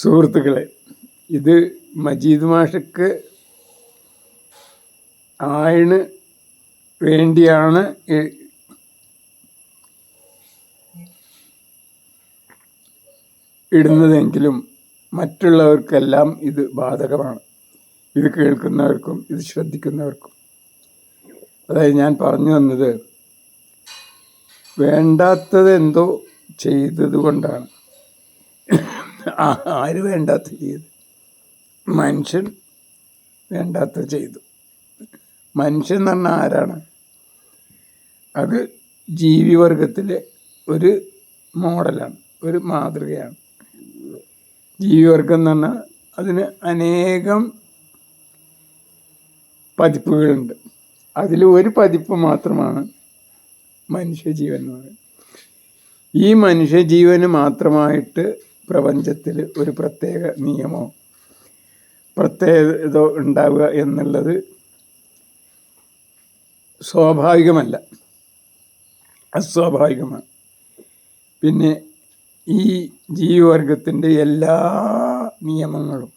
സുഹൃത്തുക്കളെ ഇത് മജീദ് മാഷക്ക് ആയിന് വേണ്ടിയാണ് ഇടുന്നതെങ്കിലും മറ്റുള്ളവർക്കെല്ലാം ഇത് ബാധകമാണ്. ഇത് കേൾക്കുന്നവർക്കും ഇത് ശ്രദ്ധിക്കുന്നവർക്കും. അതായത് ഞാൻ പറഞ്ഞു വന്നത് വേണ്ടാത്തത് എന്തോ ചെയ്തത് കൊണ്ടാണ് ആര് വേണ്ടാത്ത ചെയ്തു? മനുഷ്യൻ വേണ്ടാത്ത ചെയ്തു. മനുഷ്യൻ എന്ന് പറഞ്ഞാൽ ആരാണ്? അത് ജീവിവർഗത്തിലെ ഒരു മോഡലാണ് ഒരു മാതൃകയാണ്. ജീവിവർഗം എന്ന് പറഞ്ഞാൽ അതിന് അനേകം പതിപ്പുകളുണ്ട്. അതിൽ ഒരു പതിപ്പ് മാത്രമാണ് മനുഷ്യജീവൻ എന്ന് പറയുന്നത്. ഈ മനുഷ്യജീവന് മാത്രമായിട്ട് പ്രപഞ്ചത്തിൽ ഒരു പ്രത്യേക നിയമമോ പ്രത്യേകത ഉണ്ടാവുക എന്നുള്ളത് സ്വാഭാവികമല്ല. അസ്വാഭാവികമാണ്. പിന്നെ ഈ ജീവിവർഗത്തിന്റെ എല്ലാ നിയമങ്ങളും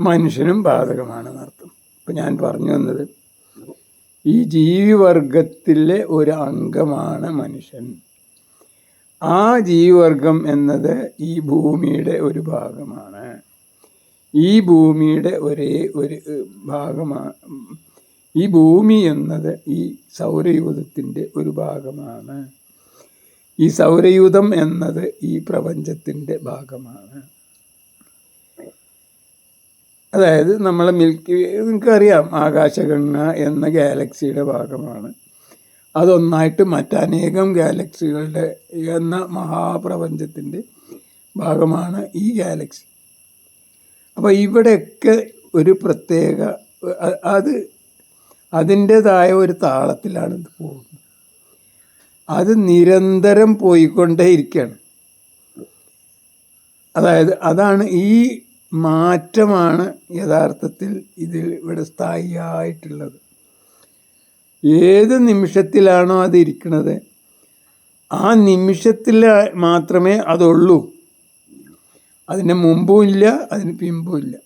മനുഷ്യനും ബാധകമാണെന്ന് അർത്ഥം. ഇപ്പം ഞാൻ പറഞ്ഞു വന്നത് ഈ ജീവിവർഗത്തിലെ ഒരു അംഗമാണ് മനുഷ്യൻ. ആ ജീവിവർഗം എന്നത് ഈ ഭൂമിയുടെ ഒരു ഭാഗമാണ്. ഈ ഭൂമിയുടെ ഒരേ ഒരു ഭാഗമാണ് ഈ ഭൂമി എന്നത് ഈ സൗരയൂഥത്തിന്റെ ഒരു ഭാഗമാണ്. ഈ സൗരയൂഥം എന്നത് ഈ പ്രപഞ്ചത്തിന്റെ ഭാഗമാണ്. അതായത് നമ്മളെ മിൽക്കി നിങ്ങൾക്കറിയാം ആകാശഗംഗ എന്ന ഗാലക്സിയുടെ ഭാഗമാണ്. അതൊന്നായിട്ട് മറ്റനേകം ഗാലക്സികളുടെ എന്ന മഹാപ്രപഞ്ചത്തിന്റെ ഭാഗമാണ് ഈ ഗാലക്സി. അപ്പോൾ ഇവിടെയൊക്കെ ഒരു പ്രത്യേക അത് അതിന്റേതായ ഒരു താളത്തിലാണ് ഇത് പോകുന്നത്. അത് നിരന്തരം പോയിക്കൊണ്ടേ ഇരിക്കുകയാണ്. അതായത് അതാണ് ഈ മാറ്റമാണ് യഥാർത്ഥത്തിൽ ഇതിൽ ഇവിടെ സ്ഥായിയായിട്ടുള്ളത്. ഏത് നിമിഷത്തിലാണോ അത് ഇരിക്കുന്നത് ആ നിമിഷത്തിൽ മാത്രമേ അതുള്ളൂ. അതിന് മുമ്പും ഇല്ല അതിന് പിമ്പും ഇല്ല.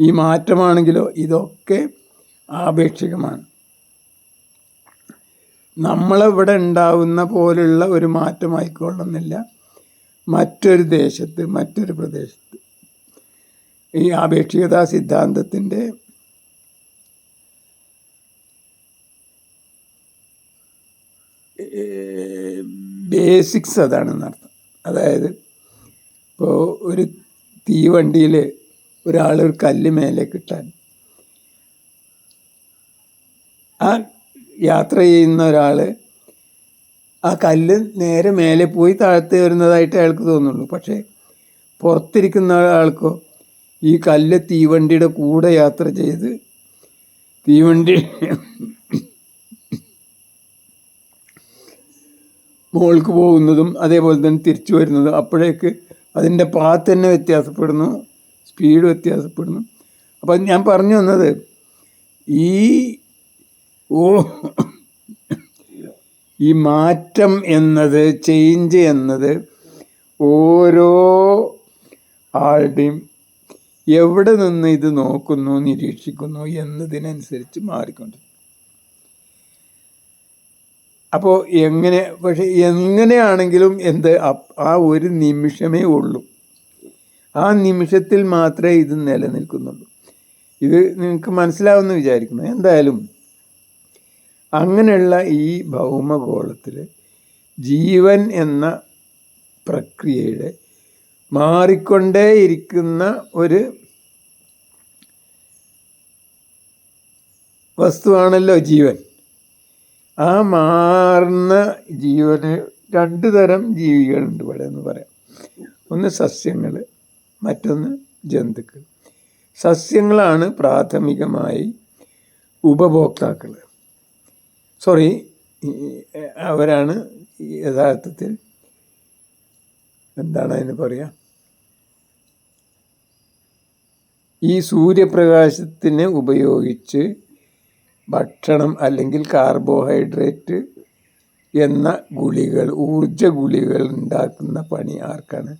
ഈ മാറ്റമാണെങ്കിലോ ഇതൊക്കെ ആപേക്ഷികമാണ്. നമ്മളിവിടെ ഉണ്ടാവുന്ന പോലുള്ള ഒരു മാറ്റമായിക്കൊള്ളുന്നില്ല മറ്റൊരു ദേശത്ത് മറ്റൊരു പ്രദേശത്ത്. ഈ ആപേക്ഷികതാ സിദ്ധാന്തത്തിന്റെ ബേസിക്സ് അതാണെന്നർത്ഥം അതായത് ഇപ്പോൾ ഒരു തീവണ്ടിയിൽ ഒരാൾ ഒരു കല്ല് മേലെ ഇട്ടാൽ ആ യാത്ര ചെയ്യുന്ന ഒരാൾ ആ കല്ല് നേരെ മേലെ പോയി താഴത്ത് വരുന്നതായിട്ട് അയാൾക്ക് തോന്നുള്ളൂ. പക്ഷേ പുറത്തിരിക്കുന്ന ആൾക്കോ ഈ കല്ല് തീവണ്ടിയുടെ കൂടെ യാത്ര ചെയ്ത് തീവണ്ടി മുകൾക്ക് പോകുന്നതും അതേപോലെ തന്നെ തിരിച്ചു വരുന്നതും അപ്പോഴേക്ക് അതിന്റെ പാത്ത് തന്നെ വ്യത്യാസപ്പെടുന്നു സ്പീഡ് വ്യത്യാസപ്പെടുന്നു. അപ്പം ഞാൻ പറഞ്ഞു വന്നത് ഈ ഓ ഈ മാറ്റം എന്നത് ചേഞ്ച് എന്നത് ഓരോ ആളുടെയും എവിടെ നിന്ന് ഇത് നോക്കുന്നു നിരീക്ഷിക്കുന്നു എന്നതിനനുസരിച്ച് മാറിക്കൊണ്ട് അപ്പോൾ എങ്ങനെ പക്ഷെ എങ്ങനെയാണെങ്കിലും എന്ത് ആ ഒരു നിമിഷമേ ഉള്ളൂ. ആ നിമിഷത്തിൽ മാത്രമേ ഇത് നിലനിൽക്കുന്നുള്ളൂ. ഇത് നിങ്ങൾക്ക് മനസ്സിലാവുമെന്ന് വിചാരിക്കുന്നു. എന്തായാലും അങ്ങനെയുള്ള ഈ ഭൗമഗോളത്തിൽ ജീവൻ എന്ന പ്രക്രിയയുടെ മാറിക്കൊണ്ടേയിരിക്കുന്ന ഒരു വസ്തുവാണല്ലോ ജീവൻ. ആ മാറുന്ന ജീവന് രണ്ട് തരം ജീവികളുണ്ട് ഇവിടെ എന്ന് പറയാം. ഒന്ന് സസ്യങ്ങൾ മറ്റൊന്ന് ജന്തുക്കൾ. സസ്യങ്ങളാണ് പ്രാഥമികമായി ഉപഭോക്താക്കൾ. സോറി അവരാണ് യഥാർത്ഥത്തിൽ എന്താണ് അതിന് പറയുക ഈ സൂര്യപ്രകാശത്തിനെ ഉപയോഗിച്ച് ഭക്ഷണം അല്ലെങ്കിൽ കാർബോഹൈഡ്രേറ്റ് എന്ന ഗുളികൾ ഊർജ ഗുളികൾ ഉണ്ടാക്കുന്ന പണി ആർക്കാണ്?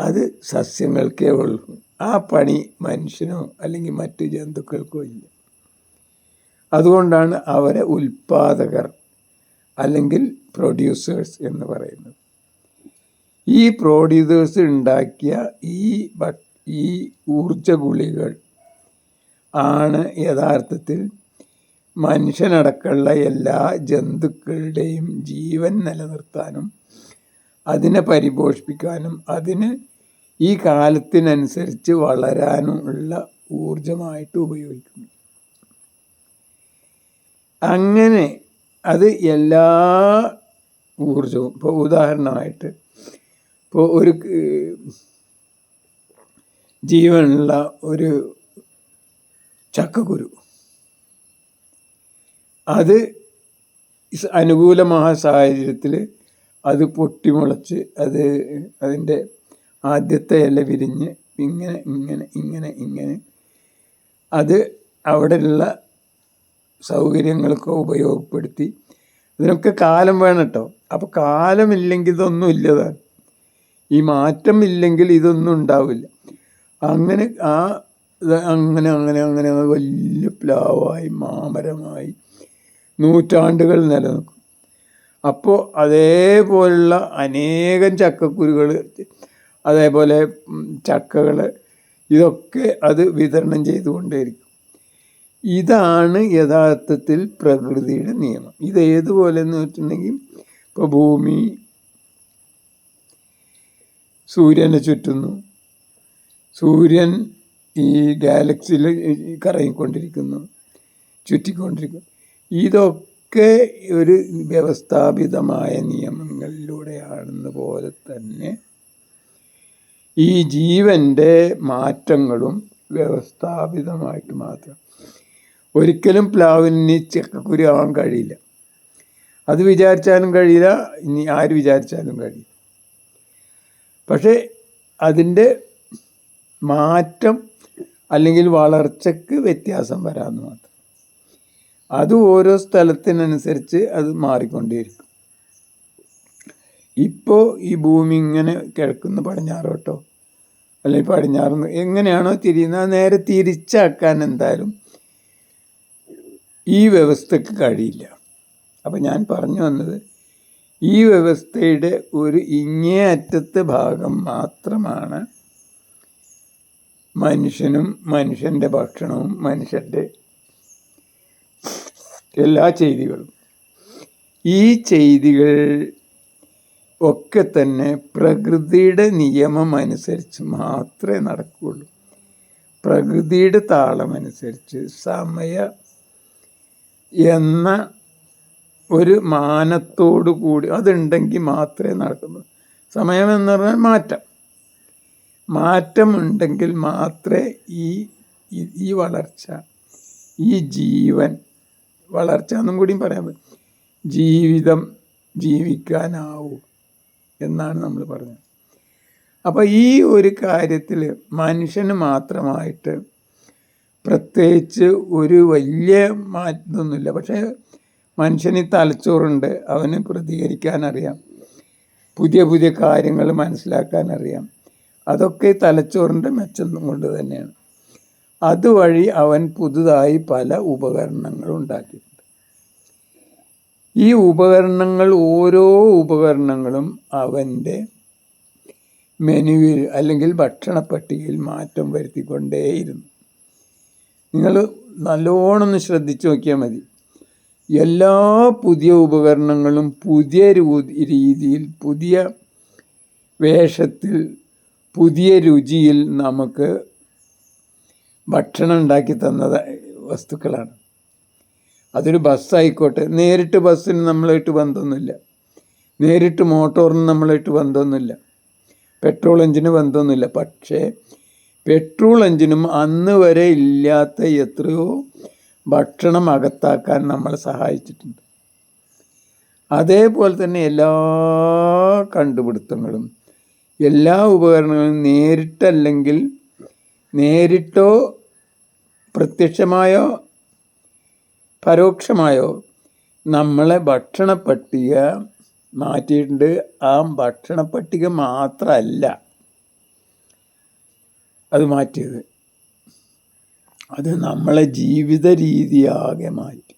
അത് സസ്യങ്ങൾക്കേ ഉള്ളൂ. ആ പണി മനുഷ്യനോ അല്ലെങ്കിൽ മറ്റു ജന്തുക്കൾക്കോ ഇല്ല. അതുകൊണ്ടാണ് അവരെ ഉൽപാദകർ അല്ലെങ്കിൽ പ്രൊഡ്യൂസേഴ്സ് എന്ന് പറയുന്നത്. ഈ പ്രൊഡ്യൂസേഴ്സ് ഉണ്ടാക്കിയ ഈ ഈ ഊർജ ഗുളികൾ ആണ് യഥാർത്ഥത്തിൽ മനുഷ്യനടക്കമുള്ള എല്ലാ ജന്തുക്കളുടെയും ജീവൻ നിലനിർത്താനും അതിനെ പരിപോഷിപ്പിക്കാനും അതിന് ഈ കാലത്തിനനുസരിച്ച് വളരാനും ഉള്ള ഊർജമായിട്ട് ഉപയോഗിക്കുന്നു. അങ്ങനെ അത് എല്ലാ ഊർജവും ഇപ്പോൾ ഉദാഹരണമായിട്ട് ഇപ്പോൾ ഒരു ജീവനുള്ള ഒരു ചക്കക്കുരു. അത് അനുകൂലമായ സാഹചര്യത്തിൽ അത് പൊട്ടിമുളച്ച് അത് അതിന്റെ ആദ്യത്തെ ഇല വിരിഞ്ഞ് ഇങ്ങനെ ഇങ്ങനെ ഇങ്ങനെ ഇങ്ങനെ അത് അവിടെയുള്ള സൗകര്യങ്ങളൊക്കെ ഉപയോഗപ്പെടുത്തി. ഇതിനൊക്കെ കാലം വേണം കേട്ടോ അപ്പോൾ കാലമില്ലെങ്കിൽ ഇതൊന്നും ഇല്ലതാണ്. ഈ മാറ്റം ഇല്ലെങ്കിൽ ഇതൊന്നും ഉണ്ടാവില്ല. അങ്ങനെ ആ അങ്ങനെ അങ്ങനെ അങ്ങനെ വലിയ പ്ലാവായി മാമരമായി. നൂറ്റാണ്ടുകൾ നിലനിൽക്കും. അപ്പോൾ അതേപോലുള്ള അനേകം ചക്കക്കുരുകൾ അതേപോലെ ചക്കകൾ ഇതൊക്കെ അത് വിതരണം ചെയ്തുകൊണ്ടേയിരിക്കും. ഇതാണ് യഥാർത്ഥത്തിൽ പ്രകൃതിയുടെ നിയമം. ഇത് ഏതുപോലെ എന്ന് വെച്ചിട്ടുണ്ടെങ്കിൽ ഇപ്പോൾ ഭൂമി സൂര്യനെ ചുറ്റുന്നു. സൂര്യൻ ഈ ഗാലക്സിയിൽ കറങ്ങിക്കൊണ്ടിരിക്കുന്നു ചുറ്റിക്കൊണ്ടിരിക്കുന്നു. ഇതൊക്കെ ഒരു വ്യവസ്ഥാപിതമായ നിയമങ്ങളിലൂടെയാണെന്ന് പോലെ തന്നെ ഈ ജീവന്റെ മാറ്റങ്ങളും വ്യവസ്ഥാപിതമായിട്ട് മാത്രം. ഒരിക്കലും പ്ലാവിന് ചക്കക്കുരു ആവാൻ കഴിയില്ല. അത് വിചാരിച്ചാലും കഴിയില്ല ഇനി ആര് വിചാരിച്ചാലും കഴിയില്ല. പക്ഷേ അതിന്റെ മാറ്റം അല്ലെങ്കിൽ വളർച്ചയ്ക്ക് വ്യത്യാസം വരാമെന്ന് മാത്രം. അത് ഓരോ സ്ഥലത്തിനനുസരിച്ച് അത് മാറിക്കൊണ്ടേയിരിക്കും. ഇപ്പോൾ ഈ ഭൂമി ഇങ്ങനെ കിഴക്കുന്ന പടിഞ്ഞാറോട്ടോ അല്ലെങ്കിൽ പടിഞ്ഞാറുന്നു എങ്ങനെയാണോ തിരിയുന്നത് നേരെ തിരിച്ചാക്കാൻ എന്തായാലും ഈ വ്യവസ്ഥക്ക് കഴിയില്ല. അപ്പം ഞാൻ പറഞ്ഞു വന്നത് ഈ വ്യവസ്ഥയുടെ ഒരു ഇങ്ങേ അറ്റത്തെ ഭാഗം മാത്രമാണ് മനുഷ്യനും മനുഷ്യന്റെ ഭക്ഷണവും മനുഷ്യന്റെ എല്ലാ ചെയ്തികളും. ഈ ചെയ്തികൾ ഒക്കെ തന്നെ പ്രകൃതിയുടെ നിയമം അനുസരിച്ച് മാത്രമേ നടക്കുകയുള്ളൂ. പ്രകൃതിയുടെ താളമനുസരിച്ച് സമയ എന്ന ഒരു മാനത്തോടു കൂടി അതുണ്ടെങ്കിൽ മാത്രമേ നടക്കുന്നു സമയം എന്ന് പറഞ്ഞാൽ മാറ്റം. മാറ്റമുണ്ടെങ്കിൽ മാത്രമേ ഈ ഈ വളർച്ച ഈ ജീവൻ വളർച്ച എന്നും കൂടിയും പറയാൻ പറ്റും. ജീവിതം ജീവിക്കാനാവൂ എന്നാണ് നമ്മൾ പറഞ്ഞത്. അപ്പോൾ ഈ ഒരു കാര്യത്തിൽ മനുഷ്യന് മാത്രമായിട്ട് പ്രത്യേകിച്ച് ഒരു വലിയ മാറ്റമൊന്നുമില്ല പക്ഷേ മനുഷ്യന് തലച്ചോറുണ്ട് അവന് പ്രതികരിക്കാനറിയാം പുതിയ പുതിയ കാര്യങ്ങൾ മനസ്സിലാക്കാനറിയാം അതൊക്കെ തലച്ചോറിന്റെ മെച്ചം കൊണ്ട് തന്നെയാണ്. അതുവഴി അവൻ പുതുതായി പല ഉപകരണങ്ങൾ ഉണ്ടാക്കിയിട്ടുണ്ട്. ഈ ഉപകരണങ്ങൾ ഓരോ ഉപകരണങ്ങളും അവന്റെ മെനുവിൽ അല്ലെങ്കിൽ ഭക്ഷണ പട്ടികയിൽ മാറ്റം വരുത്തിക്കൊണ്ടേയിരുന്നു. നിങ്ങൾ നല്ലോണം ഒന്ന് ശ്രദ്ധിച്ചു നോക്കിയാൽ മതി. എല്ലാ പുതിയ ഉപകരണങ്ങളും പുതിയ രീതിയിൽ പുതിയ വേഷത്തിൽ പുതിയ രുചിയിൽ നമുക്ക് ഭക്ഷണം ഉണ്ടാക്കി തന്നത് വസ്തുക്കളാണ്. അതൊരു ബസ്സായിക്കോട്ടെ നേരിട്ട് ബസ്സിന് നമ്മളായിട്ട് ബന്ധമൊന്നുമില്ല. നേരിട്ട് മോട്ടോറിന് നമ്മളായിട്ട് ബന്ധമൊന്നുമില്ല. പെട്രോൾ എഞ്ചിന് ബന്ധമൊന്നുമില്ല. പക്ഷേ പെട്രോൾ എഞ്ചിനും അന്ന് വരെ ഇല്ലാത്ത എത്രയോ ഭക്ഷണം അകത്താക്കാൻ നമ്മളെ സഹായിച്ചിട്ടുണ്ട്. അതേപോലെ തന്നെ എല്ലാ കണ്ടുപിടുത്തങ്ങളും എല്ലാ ഉപകരണങ്ങളും നേരിട്ടല്ലെങ്കിൽ നേരിട്ടോ പ്രത്യക്ഷമായോ പരോക്ഷമായോ നമ്മളെ ഭക്ഷണ പട്ടിക മാറ്റിയിട്ടുണ്ട്. ആ ഭക്ഷണ പട്ടിക മാത്രമല്ല അത് മാറ്റിയത്. അത് നമ്മളെ ജീവിത രീതിയാകെ മാറ്റി.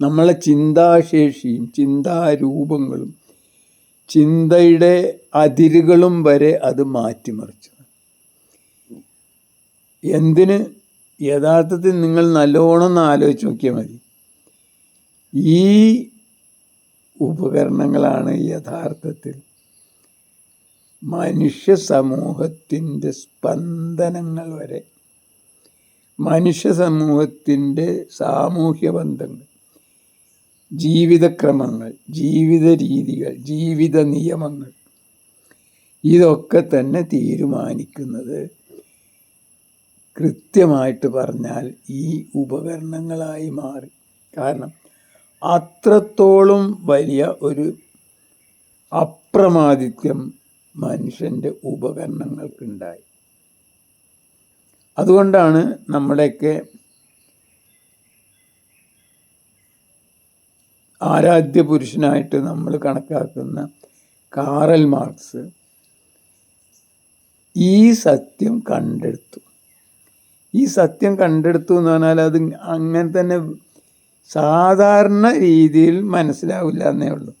നമ്മളെ ചിന്താശേഷിയും ചിന്താരൂപങ്ങളും ചിന്തയുടെ അതിരുകളും വരെ അത് മാറ്റിമറിച്ചു. എന്തിന്? യഥാർത്ഥത്തിൽ നിങ്ങൾ നല്ലോണം ആലോചിച്ച് നോക്കിയാൽ മതി. ഈ ഉപകരണങ്ങളാണ് യഥാർത്ഥത്തിൽ മനുഷ്യ സമൂഹത്തിന്റെ സ്പന്ദനങ്ങൾ വരെ. മനുഷ്യ സമൂഹത്തിന്റെ സാമൂഹ്യ ബന്ധങ്ങൾ. ജീവിതക്രമങ്ങൾ ജീവിത രീതികൾ ജീവിത നിയമങ്ങൾ ഇതൊക്കെ തന്നെ തീരുമാനിക്കുന്നത് കൃത്യമായിട്ട് പറഞ്ഞാൽ ഈ ഉപകരണങ്ങളായി മാറി. കാരണം അത്രത്തോളം വലിയ ഒരു അപ്രമാദിത്യം മനുഷ്യന്റെ ഉപകരണങ്ങൾക്കുണ്ടായി. അതുകൊണ്ടാണ് നമ്മുടെയൊക്കെ ആരാധ്യ പുരുഷനായിട്ട് നമ്മൾ കണക്കാക്കുന്ന കാറൽ മാർക്സ് ഈ സത്യം കണ്ടെടുത്തു. ഈ സത്യം കണ്ടെടുത്തു എന്ന് പറഞ്ഞാൽ അത് അങ്ങനെ തന്നെ സാധാരണ രീതിയിൽ മനസ്സിലാവില്ല എന്നേ ഉള്ളൂ.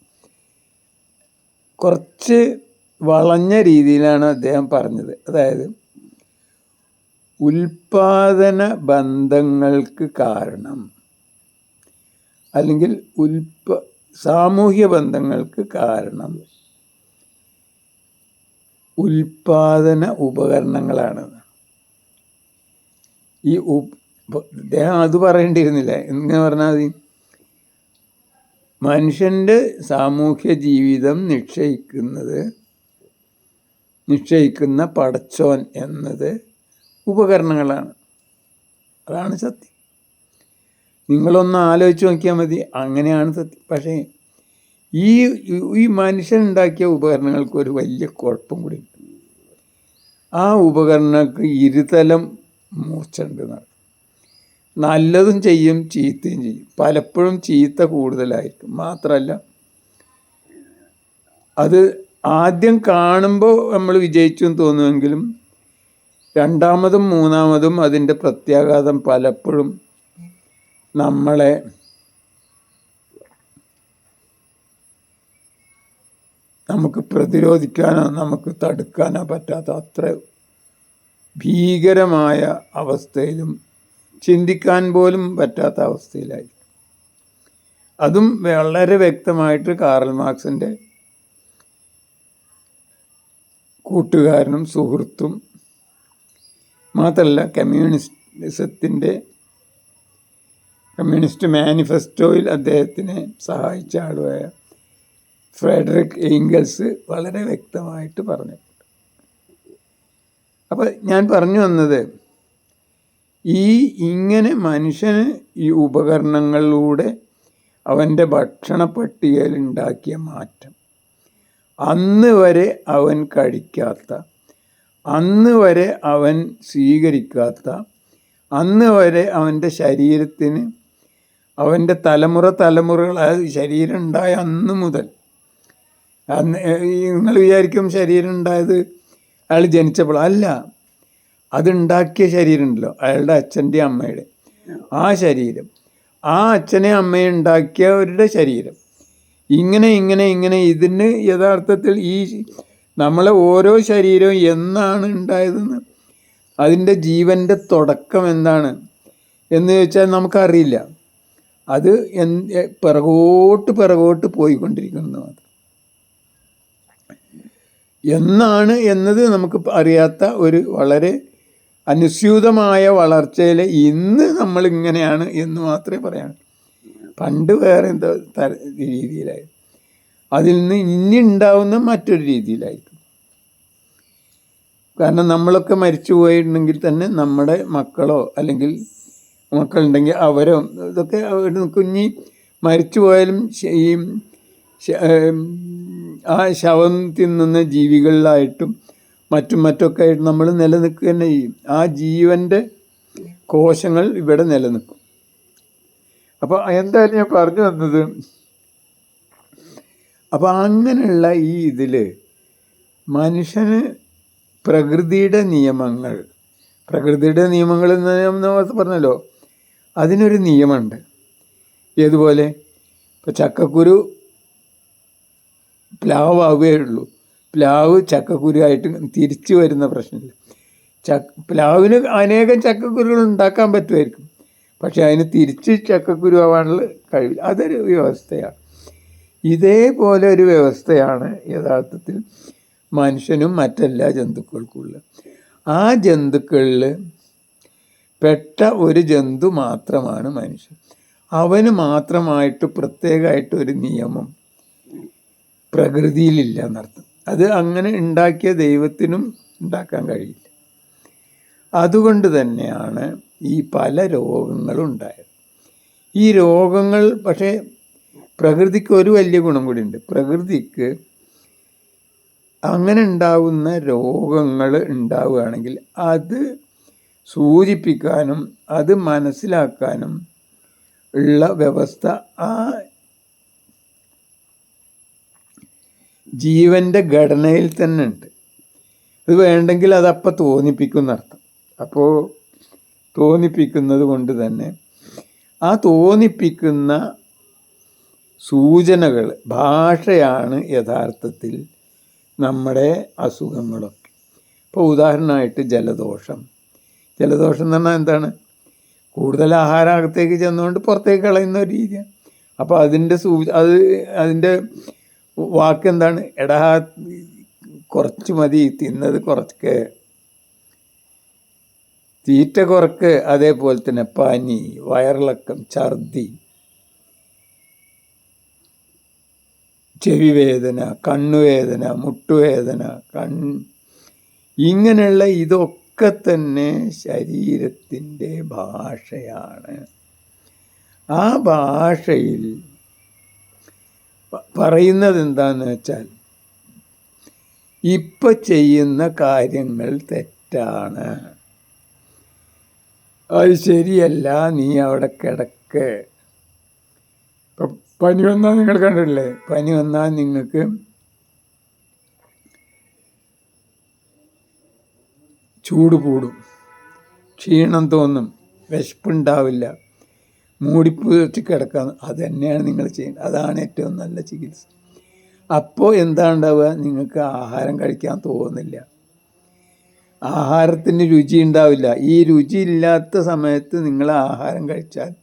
കുറച്ച് വളഞ്ഞ രീതിയിലാണ് അദ്ദേഹം പറഞ്ഞത്. അതായത് ഉൽപാദന ബന്ധങ്ങൾക്ക് കാരണം അല്ലെങ്കിൽ ഉൽപ സാമൂഹ്യ ബന്ധങ്ങൾക്ക് കാരണം. ഉൽപാദന ഉപകരണങ്ങളാണ്. ഈ അദ്ദേഹം അത് പറയേണ്ടിയിരുന്നില്ല. എങ്ങനെ പറഞ്ഞാൽ മതി? മനുഷ്യന്റെ സാമൂഹ്യ ജീവിതം നിശ്ചയിക്കുന്നത് നിശ്ചയിക്കുന്ന പടച്ചോൻ എന്നത് ഉപകരണങ്ങളാണ്. അതാണ് സത്യം. നിങ്ങളൊന്ന് ആലോചിച്ച് നോക്കിയാൽ മതി. അങ്ങനെയാണ് സത്യം. പക്ഷേ ഈ ഈ മനുഷ്യൻ ഉണ്ടാക്കിയ ഉപകരണങ്ങൾക്ക് ഒരു വലിയ കുഴപ്പം കൂടി ഉണ്ട്. ആ ഉപകരണങ്ങൾക്ക് ഇരുതലം മൂർച്ചുണ്ട് നല്ലതും ചെയ്യും ചീത്തയും ചെയ്യും. പലപ്പോഴും ചീത്ത കൂടുതലായിരിക്കും. മാത്രമല്ല അത് ആദ്യം കാണുമ്പോൾ നമ്മൾ വിജയിച്ചു എന്ന് തോന്നുമെങ്കിലും രണ്ടാമതും മൂന്നാമതും അതിന്റെ പ്രത്യാഘാതം പലപ്പോഴും നമ്മളെ നമുക്ക് പ്രതിരോധിക്കാനോ നമുക്ക് തടുക്കാനോ പറ്റാത്ത അത്ര ഭീകരമായ അവസ്ഥയിലും ചിന്തിക്കാൻ പോലും പറ്റാത്ത അവസ്ഥയിലായി അതും വളരെ വ്യക്തമായിട്ട് കാറൽ മാർക്സിന്റെ കൂട്ടുകാരനും സുഹൃത്തും മാത്രമല്ല കമ്മ്യൂണിസത്തിന്റെ കമ്മ്യൂണിസ്റ്റ് മാനിഫെസ്റ്റോയിൽ അദ്ദേഹത്തിനെ സഹായിച്ച ആളുമായ ഫ്രെഡറിക് ഏംഗൽസ് വളരെ വ്യക്തമായിട്ട് പറഞ്ഞിട്ടുണ്ട്. അപ്പോൾ ഞാൻ പറഞ്ഞു വന്നത് ഈ ഇങ്ങനെ മനുഷ്യന് ഈ ഉപകരണങ്ങളിലൂടെ അവന്റെ ഭക്ഷണ പട്ടികയിൽ ഉണ്ടാക്കിയ മാറ്റം അന്ന് വരെ അവൻ കഴിക്കാത്ത അന്ന് വരെ അവൻ സ്വീകരിക്കാത്ത അന്ന് വരെ അവന്റെ ശരീരത്തിന് അവന്റെ തലമുറ തലമുറകൾ ശരീരം ഉണ്ടായ അന്ന് മുതൽ. അന്ന് നിങ്ങൾ വിചാരിക്കും ശരീരം ഉണ്ടായത് അയാൾ ജനിച്ചപ്പോൾ അല്ല അതുണ്ടാക്കിയ ശരീരം ഉണ്ടല്ലോ അയാളുടെ അച്ഛന്റെ അമ്മയുടെ. ആ ശരീരം ആ അച്ഛനെ അമ്മയെ ഉണ്ടാക്കിയവരുടെ ശരീരം. ഇങ്ങനെ ഇങ്ങനെ ഇങ്ങനെ ഇതിന് യഥാർത്ഥത്തിൽ ഈ നമ്മളെ ഓരോ ശരീരവും എന്നാണ് ഉണ്ടായതെന്ന് അതിന്റെ ജീവന്റെ തുടക്കം എന്താണ് എന്ന് ചോദിച്ചാൽ നമുക്കറിയില്ല. അത് എന്ത് പിറകോട്ട് പിറകോട്ട് പോയിക്കൊണ്ടിരിക്കുന്നു എന്നാണ് എന്നത് നമുക്ക് അറിയാത്ത ഒരു വളരെ അനുസ്യൂതമായ വളർച്ചയിൽ ഇന്ന് നമ്മളിങ്ങനെയാണ് എന്ന് മാത്രമേ പറയാൻ പണ്ട് വേറെ എന്തോ തര രീതിയിലായി. അതിൽ നിന്ന് ഇനി ഉണ്ടാവുന്ന മറ്റൊരു രീതിയിലായിരിക്കും കാരണം നമ്മളൊക്കെ മരിച്ചു പോയിട്ടുണ്ടെങ്കിൽ തന്നെ നമ്മുടെ മക്കളോ അല്ലെങ്കിൽ മക്കളുണ്ടെങ്കിൽ അവരോ ഇതൊക്കെ കുഞ്ഞി മരിച്ചു പോയാലും ഈ ആ ശവം തിന്നുന്ന ജീവികളിലായിട്ടും മറ്റും മറ്റൊക്കെ ആയിട്ട് നമ്മൾ നിലനിൽക്കുക തന്നെ ചെയ്യും. ആ ജീവന്റെ കോശങ്ങൾ ഇവിടെ നിലനിൽക്കും. അപ്പോൾ എന്തായാലും ഞാൻ പറഞ്ഞു വന്നത് അപ്പോൾ അങ്ങനെയുള്ള ഈ ഇതിൽ മനുഷ്യന് പ്രകൃതിയുടെ നിയമങ്ങൾ പ്രകൃതിയുടെ നിയമങ്ങൾ എന്ന് നേരത്തെ പറഞ്ഞല്ലോ അതിനൊരു നിയമമുണ്ട്. ഏതുപോലെ? ഇപ്പോൾ ചക്കക്കുരു പ്ലാവ് ഉള്ളൂ. പ്ലാവ് ചക്കക്കുരു ആയിട്ട് തിരിച്ചു വരുന്ന പ്രശ്നമില്ല. ചക്ക പ്ലാവിന് അനേകം ചക്കക്കുരുകൾ ഉണ്ടാക്കാൻ പറ്റുമായിരിക്കും. പക്ഷെ അതിന് തിരിച്ച് ചക്കക്കുരു ആവാനുള്ള കഴിവില്ല. അതൊരു വ്യവസ്ഥയാണ്. ഇതേപോലെ ഒരു വ്യവസ്ഥയാണ് യഥാർത്ഥത്തിൽ മനുഷ്യനും മറ്റെല്ലാ ജന്തുക്കൾക്കുള്ള ആ ജന്തുക്കളിൽ പെട്ട ഒരു ജന്തു മാത്രമാണ് മനുഷ്യൻ. അവന് മാത്രമായിട്ട് പ്രത്യേകമായിട്ട് ഒരു നിയമം പ്രകൃതിയിലില്ല എന്നർത്ഥം. അത് അങ്ങനെ ഉണ്ടാക്കിയ ദൈവത്തിനും ഉണ്ടാക്കാൻ കഴിയില്ല. അതുകൊണ്ട് തന്നെയാണ് ഈ പല രോഗങ്ങളും ഉണ്ടായത്. ഈ രോഗങ്ങൾ പക്ഷേ പ്രകൃതിക്ക് ഒരു വലിയ ഗുണം കൂടിയുണ്ട്. പ്രകൃതിക്ക് അങ്ങനെ ഉണ്ടാകുന്ന രോഗങ്ങൾ ഉണ്ടാവുകയാണെങ്കിൽ അത് സൂചിപ്പിക്കാനും അത് മനസ്സിലാക്കാനും ഉള്ള വ്യവസ്ഥ ആ ജീവന്റെ ഘടനയിൽ തന്നെ ഉണ്ട്. അത് വേണ്ടെങ്കിൽ അതപ്പം തോന്നിപ്പിക്കുന്നർത്ഥം അപ്പോൾ തോന്നിപ്പിക്കുന്നത് കൊണ്ട് തന്നെ ആ തോന്നിപ്പിക്കുന്ന സൂചനകൾ ഭാഷയാണ് യഥാർത്ഥത്തിൽ നമ്മുടെ അസുഖങ്ങളൊക്കെ. ഇപ്പോൾ ഉദാഹരണമായിട്ട് ജലദോഷം. ജലദോഷം എന്ന് പറഞ്ഞാൽ എന്താണ്? കൂടുതൽ ആഹാരം അകത്തേക്ക് ചെന്നുകൊണ്ട് പുറത്തേക്ക് കളയുന്ന ഒരു രീതിയാണ്. അപ്പോൾ അതിന്റെ സൂ അത് അതിന്റെ വാക്ക് എന്താണ്? എടാ കുറച്ച് മതി തിന്നത് കുറച്ച് തീറ്റ കുറക്ക് അതേപോലെ തന്നെ പനി വയറിളക്കം ഛർദി ചെവി വേദന കണ്ണുവേദന മുട്ടുവേദന കൺ ഇങ്ങനെയുള്ള ഇതൊക്കെ തന്നെ ശരീരത്തിന്റെ ഭാഷയാണ്. ആ ഭാഷയിൽ പറയുന്നത് എന്താന്ന് വെച്ചാൽ ഇപ്പം ചെയ്യുന്ന കാര്യങ്ങൾ തെറ്റാണ്. അത് ശരിയല്ല നീ അവിടെ കിടക്ക്. പനി വന്നാൽ നിങ്ങൾ കണ്ടില്ലേ പനി വന്നാൽ നിങ്ങൾക്ക് ചൂട് കൂടും. ക്ഷീണം തോന്നും. വിശപ്പുണ്ടാവില്ല. മൂടിപ്പ് കിടക്കാൻ അത് തന്നെയാണ് നിങ്ങൾ ചെയ്യുന്നത് അതാണ് ഏറ്റവും നല്ല ചികിത്സ. അപ്പോൾ എന്താ ഉണ്ടാവുക നിങ്ങൾക്ക് ആഹാരം കഴിക്കാൻ തോന്നുന്നില്ല. ആഹാരത്തിന് രുചി ഉണ്ടാവില്ല. ഈ രുചി ഇല്ലാത്ത സമയത്ത് നിങ്ങൾ ആഹാരം കഴിച്ചാൽ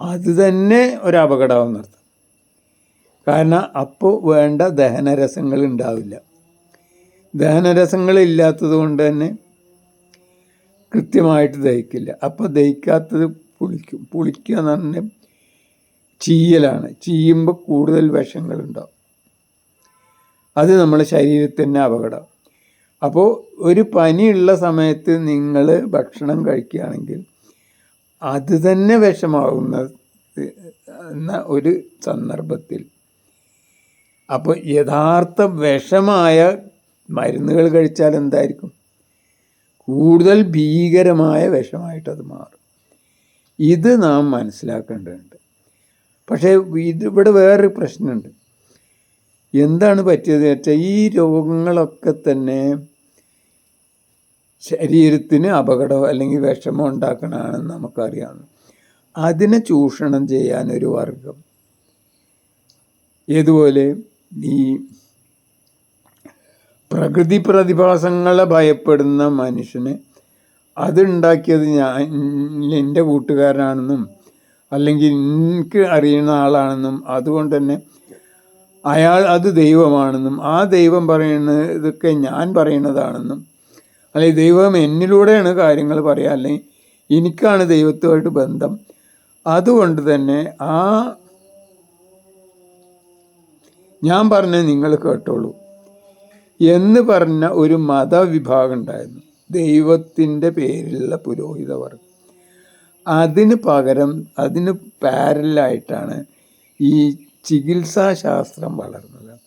അത് തന്നെ ഒരു അപകടമാണെന്ന് കാരണം അപ്പോൾ വേണ്ട ദഹനരസങ്ങൾ ഉണ്ടാവില്ല. ദഹനരസങ്ങൾ ഇല്ലാത്തത് കൊണ്ട് തന്നെ കൃത്യമായിട്ട് ദഹിക്കില്ല. അപ്പോൾ ദഹിക്കാത്തത് പുളിക്കും. പുളിക്കുക എന്ന് പറഞ്ഞാൽ ചീയലാണ്. ചീയുമ്പോൾ കൂടുതൽ വിഷങ്ങളുണ്ടാവും. അത് നമ്മുടെ ശരീരത്തിന് അപകടം. അപ്പോൾ ഒരു പനിയുള്ള സമയത്ത് നിങ്ങൾ ഭക്ഷണം കഴിക്കുകയാണെങ്കിൽ അത് തന്നെ വിഷമാകുന്ന എന്ന ഒരു സന്ദർഭത്തിൽ. അപ്പോൾ യഥാർത്ഥ വിഷമായ മരുന്നുകൾ കഴിച്ചാൽ എന്തായിരിക്കും? കൂടുതൽ ഭീകരമായ വിഷമായിട്ട് അത് മാറും. ഇത് നാം മനസ്സിലാക്കേണ്ടതുണ്ട്. പക്ഷേ ഇത് ഇവിടെ വേറൊരു പ്രശ്നമുണ്ട്. എന്താണ് പറ്റിയത് വെച്ചാൽ ഈ രോഗങ്ങളൊക്കെ തന്നെ ശരീരത്തിന് അപകടം അല്ലെങ്കിൽ വിഷമം ഉണ്ടാക്കണമാണെന്ന് നമുക്കറിയാം അതിനെ ചൂഷണം ചെയ്യാനൊരു വർഗം. ഇതുപോലെ ഈ പ്രകൃതി പ്രതിഭാസങ്ങളെ ഭയപ്പെടുന്ന മനുഷ്യന് അതുണ്ടാക്കിയത് ഞാൻ എന്റെ കൂട്ടുകാരനാണെന്നും അല്ലെങ്കിൽ എനിക്ക് അറിയുന്ന ആളാണെന്നും അതുകൊണ്ട് തന്നെ അയാൾ അത് ദൈവമാണെന്നും ആ ദൈവം പറയുന്നത് ഇതൊക്കെ ഞാൻ പറയുന്നതാണെന്നും അല്ലെങ്കിൽ ദൈവം എന്നിലൂടെയാണ് കാര്യങ്ങൾ പറയുക അല്ലെങ്കിൽ എനിക്കാണ് ദൈവത്തുമായിട്ട് ബന്ധം. അതുകൊണ്ട് തന്നെ ആ ഞാൻ പറഞ്ഞത് നിങ്ങൾ കേട്ടോളൂ. എന്ന് പറഞ്ഞ ഒരു മതവിഭാഗം ഉണ്ടായിരുന്നു. ദൈവത്തിന്റെ പേരിലുള്ള പുരോഹിത വർഗം. അതിന് പകരം അതിന് പാരലായിട്ടാണ് ഈ ചികിത്സാശാസ്ത്രം വളർന്നത്.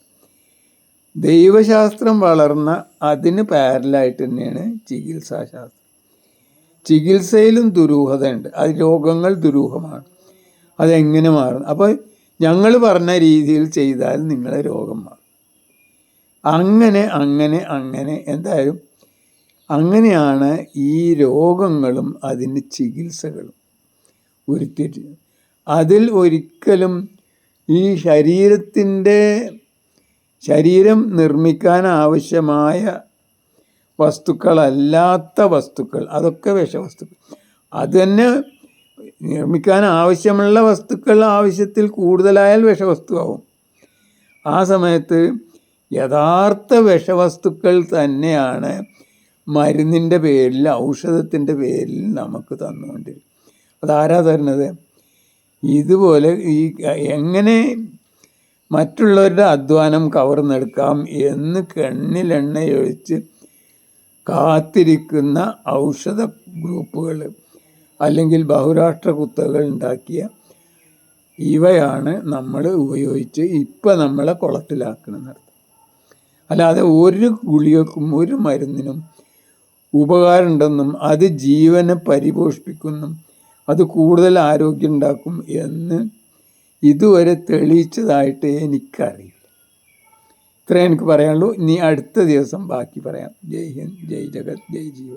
ദൈവശാസ്ത്രം വളർന്ന അതിന് പാരലായിട്ട് തന്നെയാണ് ചികിത്സാശാസ്ത്രം. ചികിത്സയിലും ദുരൂഹതയുണ്ട്. അത് രോഗങ്ങൾ ദുരൂഹമാണ്. അതെങ്ങനെ മാറും? അപ്പോൾ ഞങ്ങൾ പറഞ്ഞ രീതിയിൽ ചെയ്താൽ നിങ്ങളെ രോഗം മാറും. അങ്ങനെ അങ്ങനെ അങ്ങനെ. എന്തായാലും അങ്ങനെയാണ് ഈ രോഗങ്ങളും അതിന് ചികിത്സകളും ഉരുത്തിട്ട് അതിൽ ഒരിക്കലും ഈ ശരീരത്തിന്റെ ശരീരം നിർമ്മിക്കാൻ ആവശ്യമായ വസ്തുക്കളല്ലാത്ത വസ്തുക്കൾ അതൊക്കെ വിഷവസ്തുക്കൾ. അത് തന്നെ നിർമ്മിക്കാൻ ആവശ്യമുള്ള വസ്തുക്കൾ ആവശ്യത്തിൽ കൂടുതലായാൽ വിഷവസ്തുവാകും ആ സമയത്ത് യഥാർത്ഥ വിഷവസ്തുക്കൾ തന്നെയാണ് മരുന്നിന്റെ പേരിൽ ഔഷധത്തിന്റെ പേരിൽ നമുക്ക് തന്നുകൊണ്ടിരിക്കും അതാരാ തരുന്നത്? ഇതുപോലെ ഈ എങ്ങനെ മറ്റുള്ളവരുടെ അധ്വാനം കവർന്നെടുക്കാം എന്ന് കണ്ണിലെണ്ണയൊഴിച്ച് കാത്തിരിക്കുന്ന ഔഷധ ഗ്രൂപ്പുകൾ അല്ലെങ്കിൽ ബഹുരാഷ്ട്ര കുത്തകൾ ഉണ്ടാക്കിയ ഇവയാണ് നമ്മൾ ഉപയോഗിച്ച് ഇപ്പം നമ്മളെ കുളത്തിലാക്കണമെന്നർത്ഥം അല്ലാതെ ഒരു ഗുളികക്കും ഒരു മരുന്നിനും ഉപകാരമുണ്ടെന്നും അത് ജീവനെ പരിപോഷിപ്പിക്കുന്നും അത് കൂടുതൽ ആരോഗ്യം ഉണ്ടാക്കും എന്ന് ഇതുവരെ തെളിയിച്ചതായിട്ട് എനിക്കറിയില്ല. ഇത്രയും എനിക്ക് പറയാനുള്ളൂ. ഇനി അടുത്ത ദിവസം ബാക്കി പറയാം. ജയ് ഹിന്ദ് ജയ് ജഗത് ജയ് ജീവ